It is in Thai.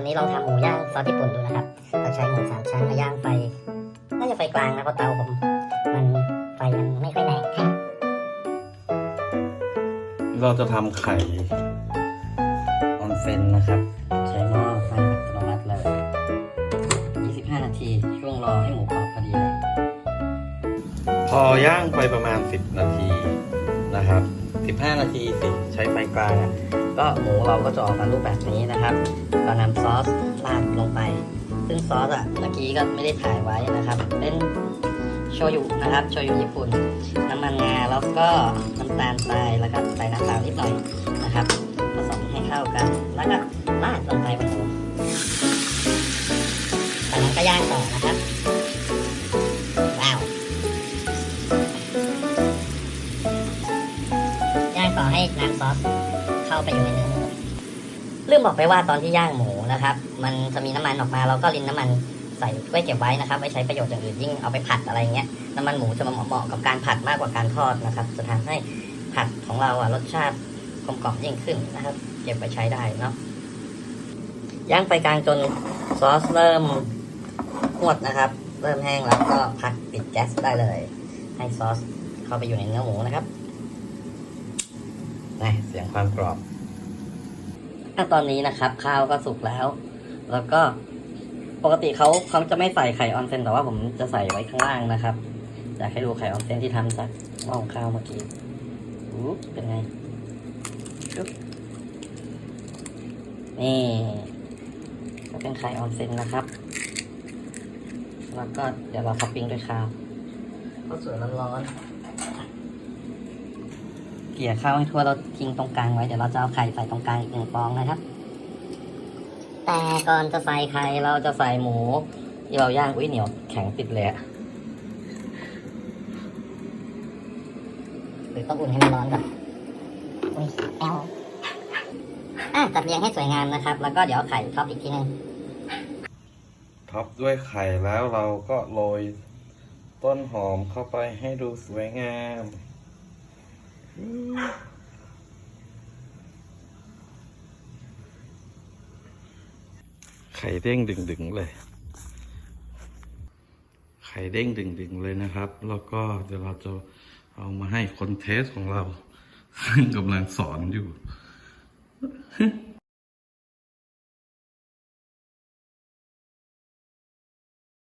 วันนี้ลองทำหมูย่างซอสญี่ปุ่นดูนะครับ เราใช้หมูสามชั้นมาย่างไฟ น่าจะไฟกลางนะเพราะเตาผม มันไฟมันไม่ค่อยแรงครับเราจะทำไข่ออนเซนนะครับ ใช้หม้อไฟอัตโนมัติเลย 25 นาที ช่วงรอให้หมูกรอบพอดีเลย พอย่างไปประมาณ 10 นาทีนะครับ 15 นาทีสิใช้ไฟกลางอะก็หมูเราก็จะออกมารูปแบบนี้นะครับเรานำซอสราดลงไป ซึ่งซอสอะเมื่อกี้ก็ไม่ได้ถ่ายไว้นะครับ เป็นโชยุนะครับ โชยุญี่ปุ่น น้ำมันงาแล้วก็น้ำตาลทรายแล้วก็ใส่น้ำตาลนิดหน่อยนะครับ ผสมให้เข้ากัน แล้วก็ราดลงไปบนหมูจากนั้นก็ย่างต่อนะครับ ให้น้ำซอสเข้าไปอยู่ในเนื้อหมูลืมบอกไปว่าตอนที่ย่างหมูนะครับ มันจะมีน้ำมันออกมาเราก็รินน้ำมันใส่ไว้เก็บไว้นะครับไว้ใช้ประโยชน์อย่างอื่นยิ่งเอาไปผัดอะไรเงี้ยน้ำมันหมูจะมาเหมาะกับการผัดมากกว่าการทอดนะครับ จะทำให้ผัดของเราอะรสชาติกลมกล่อมยิ่งขึ้นนะครับ เก็บไปใช้ได้เนาะย่างไฟกลางจนซอสเริ่มงวดนะครับ เริ่มแห้งแล้วก็พักปิดแก๊สได้เลย ให้ซอสเข้าไปอยู่ในเนื้อหมูนะครับ นี่เสียงความกรอบถ้าตอนนี้นะครับ ข้าวก็สุกแล้ว แล้วก็ปกติเขาเขาจะไม่ใส่ไข่ออนเซนแต่ว่าผมจะใส่ไว้ข้างล่างนะครับอยากให้ดูไข่ออนเซนที่ทำจากหม้อข้าวเมื่อกี้อู้เป็นไงชุบนี่ก็เป็นไข่ออนเซนนะครับ แล้วก็เดี๋ยวเราท็อปปิ้งด้วยข้าวข้าวสวยร้อนๆเกลี่ยข้าวให้ทั่วเราทิ้งตรงกลางไว้เดี๋ยวเราจะเอาไข่ใส่ตรงกลางอีกหนึ่งฟองนะครับ แต่ก่อนจะใส่ไข่เราจะใส่หมูที่เราย่างอุ้ยเหนียวแข็งติดเลยอะหรือต้องอุ่นให้มันร้อนก่อนอุ้ยแอลอะจัดเรียงให้สวยงามนะครับ แล้วก็เดี๋ยวเอาไข่ท็อปอีกทีหนึงท็อปด้วยไข่แล้วเราก็โรยต้นหอมเข้าไปให้ดูสวยงาม ไข่เด้งดึงๆเลย ไข่เด้งดึงๆเลยนะครับ แล้วก็เดี๋ยวเราจะเอามาให้คนเทสของเราซึ่งกำลังสอนอยู่